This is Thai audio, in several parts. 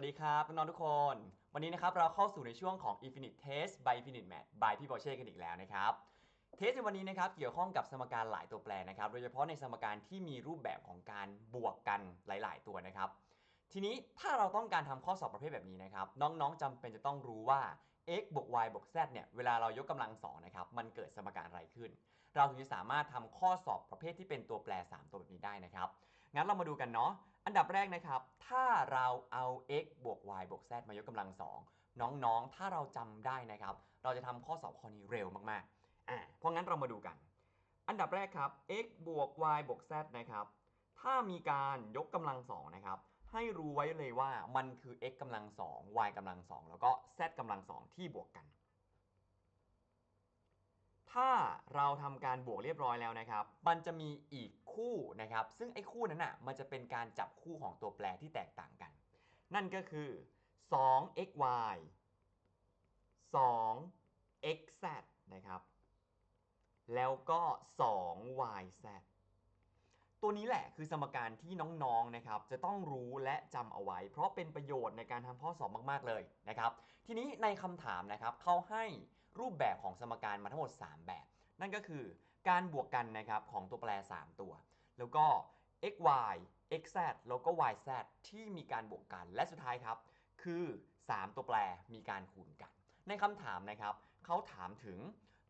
วัสดีครับน้องๆทุกคน วันนี้นะครับเราเข้าสู่ในช่วงของ Infinite Test by Infinite Math by พี่บอเช่กันอีกแล้วนะครับเทสในวันนี้นะครับเกี่ยวข้องกับสมการหลายตัวแปรนะครับโดยเฉพาะในสมการที่มีรูปแบบของการบวกกันหลาย ๆ ตัวนะครับ ทีนี้ถ้าเราต้องการทำข้อสอบประเภทแบบนี้นะครับ น้องๆจำเป็นจะต้องรู้ว่า x บวก y บวก z เนี่ยเวลาเรายกกำลังสองนะครับมันเกิดสมการอะไรขึ้น เราถึงจะสามารถทำข้อสอบประเภทที่เป็นตัวแปร 3 ตัวแบบนี้ได้นะครับ งั้นเรามาดูกันเนาะ อันดับแรกนะครับ ถ้าเราเอา x บวก y บวก z มายกกำลังสองน้องๆ ถ้าเราจำได้นะครับ เราจะทำข้อสอบข้อนี้เร็วมากๆ อ่า เพราะงั้นเรามาดูกัน อันดับแรกครับ x บวก y บวก z นะครับ ถ้ามีการยกกำลังสองนะครับ ให้รู้ไว้เลยว่ามันคือ x กำลังสอง y กำลังสองแล้วก็ z กำลังสองที่บวกกัน ถ้าเราทำการบวกเรียบร้อยแล้วนะครับ มันจะมีอีกคู่นะครับ ซึ่งไอ้คู่นั้นอะ มันจะเป็นการจับคู่ของตัวแปรที่แตกต่างกัน นั่นก็คือ 2xy 2xz นะครับ แล้วก็ 2yz ตัวนี้แหละคือสมการที่น้องๆนะครับ จะต้องรู้และจำเอาไว้ เพราะเป็นประโยชน์ในการทำข้อสอบมากๆเลยนะครับ ทีนี้ในคำถามนะครับเขาให้ รูปแบบของสมการมาทั้งหมด 3 แบบ นั่นก็คือการบวกกันนะครับของตัวแปร 3 ตัว แล้วก็ xy xz แล้วก็ yz ที่มีการบวกกัน และสุดท้ายครับ คือ 3 ตัวแปรมีการคูณกัน ในคำถามนะครับเขาถามถึง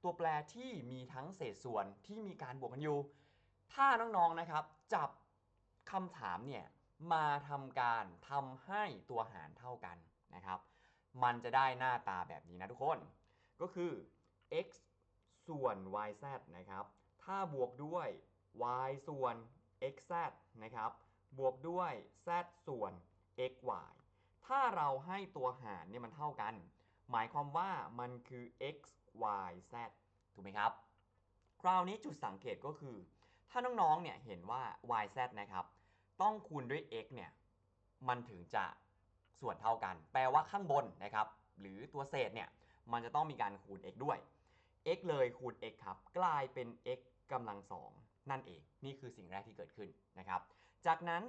ตัวแปรที่มีทั้งเศษส่วนที่มีการบวกกันอยู่ ถ้าน้องๆนะครับ จับคำถามเนี่ยมาทำการทำให้ตัวหารเท่ากันนะครับ มันจะได้หน้าตาแบบนี้นะทุกคน ก็คือ x ส่วน yz นะครับ ถ้าบวกด้วย y ส่วน xz นะครับ บวกด้วย z ส่วน xy ถ้าเราให้ตัวหารเนี่ยมันเท่ากัน หมายความว่ามันคือ x y z ถูกไหมครับ คราวนี้จุดสังเกตก็คือ ถ้าน้องๆ เนี่ยเห็นว่า y z นะครับ ต้องคูณด้วย x เนี่ย มันถึงจะส่วนเท่ากัน แปลว่าข้างบนนะครับ หรือตัวเศษเนี่ย มันจะต้องมีการคูณ x ด้วย x เลยคูณ x ครับ กลายเป็น x กำลังสองนั่นเอง นี่คือสิ่งแรกที่เกิดขึ้นนะครับ จากนั้น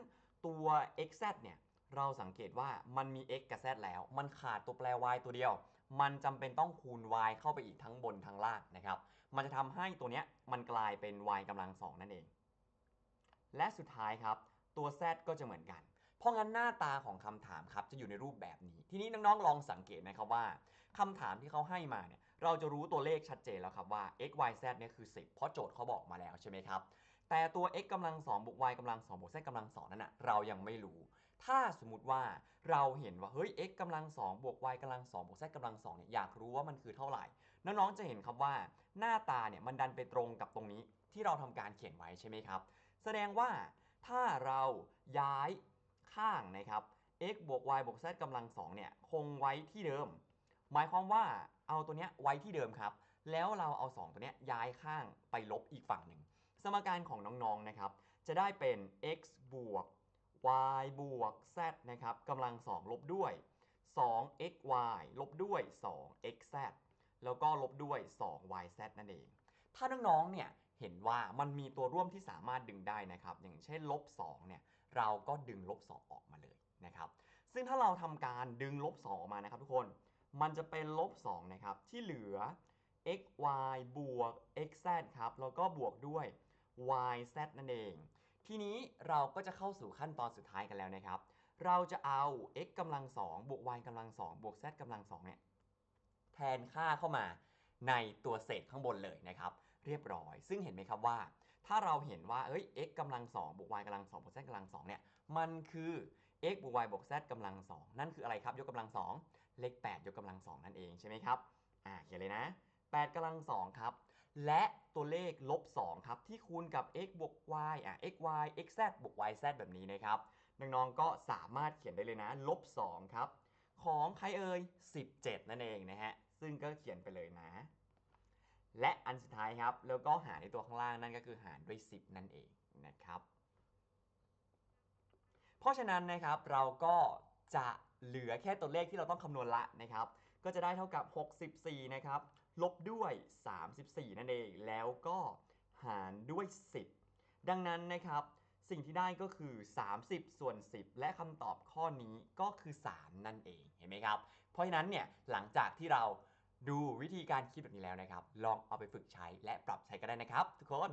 ตัว xz เนี่ยเราสังเกตว่ามันมี x กับ z แล้ว มันขาดตัวแปร y ตัวเดียว มันจำเป็นต้องคูณ y เข้าไปอีกทั้งบนทั้งล่างนะครับ มันจะทำให้ตัวเนี้ยมันกลายเป็น y กำลังสองนั่นเอง และสุดท้ายครับ ตัว z ก็จะเหมือนกัน เพราะงั้นหน้าตาของคำถามครับจะอยู่ในรูปแบบนี้ ทีนี้น้องๆลองสังเกตนะครับว่าคำถามที่เขาให้มาเนี่ยเราจะรู้ตัวเลขชัดเจนแล้วครับว่า x y z เนี่ยคือ 10 เพราะโจทย์เขาบอกมาแล้วใช่ไหมครับแต่ตัว x กำลัง2บวก y กำลัง2บวก z กำลัง2นั่นนะเรายังไม่รู้ ถ้าสมมติว่าเราเห็นว่าเฮ้ย x กำลัง2บวก y กำลัง2บวก z กำลัง2เนี่ยอยากรู้ว่ามันคือเท่าไหร่ น้องๆจะเห็นครับว่าหน้าตาเนี่ยมันดันไปตรงกับตรงนี้ที่เราทำการเขียนไว้ใช่ไหมครับ แสดงว่าถ้าเราย้าย ข้างนะครับ x บวก y บวก z กำลัง2เนี่ยคงไว้ที่เดิม หมายความว่าเอาตัวเนี้ยไว้ที่เดิมครับ แล้วเราเอา 2 ตัวเนี้ยย้ายข้างไปลบอีกฝั่งหนึ่ง สมการของน้องๆนะครับ จะได้เป็น x บวก y บวก z นะครับกำลัง 2 ลบด้วย 2xy ลบด้วย 2xz แล้วก็ลบด้วย 2yz นั่นเอง ถ้าน้องๆเนี่ยเห็นว่ามันมีตัวร่วมที่สามารถดึงได้นะครับ อย่างเช่นลบ2เนี่ย เราก็ดึงลบ 2 ออกมาเลยนะครับ ซึ่งถ้าเราทำการดึงลบ 2 ออกมานะครับทุกคน มันจะเป็นลบ 2 นะครับ ที่เหลือ xy บวก xz ครับ แล้วก็บวกด้วย yz นั่นเอง ทีนี้เราก็จะเข้าสู่ขั้นตอนสุดท้ายกันแล้วนะครับ เราจะเอา x กำลัง2บวก y กำลัง2บวก z กำลัง2เนี่ยแทนค่าเข้ามาในตัวเศษข้างบนเลยนะครับ เรียบร้อย ซึ่งเห็นไหมครับว่า ถ้าเราเห็นว่าเอ้ย x กำลัง2บวก y กำลัง2บวก z กำลัง2เนี่ยมันคือ x บวก y บวก z กำลัง2นั่นคืออะไรครับ ยกกำลัง2เลข 8 ยกกำลัง2นั่นเองใช่ไหมครับอ่าเขียนเลยนะ 8กำลัง2ครับ และตัวเลขลบ2ครับที่คูณกับ x บวก y อะ x y x z บวก y z แบบนี้นะครับน้องๆก็สามารถเขียนได้เลยนะลบ2ครับของใครเอ่ย17 นั่นเองนะฮะซึ่งก็เขียนไปเลยนะ และอันสุดท้ายครับ แล้วก็หารในตัวข้างล่างนั่นก็คือหารด้วย 10 นั่นเองนะครับ เพราะฉะนั้นนะครับเราก็จะเหลือแค่ตัวเลขที่เราต้องคำนวณละนะครับ ก็จะได้เท่ากับ 64 นะครับ ลบด้วย 34 นั่นเอง แล้วก็หารด้วย 10 ดังนั้นนะครับ สิ่งที่ได้ก็คือ 30 ส่วน 10 และคำตอบข้อนี้ก็คือ 3 นั่นเอง เห็นไหมครับ เพราะฉะนั้นเนี่ยหลังจากที่เรา ดูวิธีการคิดแบบนี้แล้วนะครับ ลองเอาไปฝึกใช้และปรับใช้ก็ได้นะครับ ทุกคน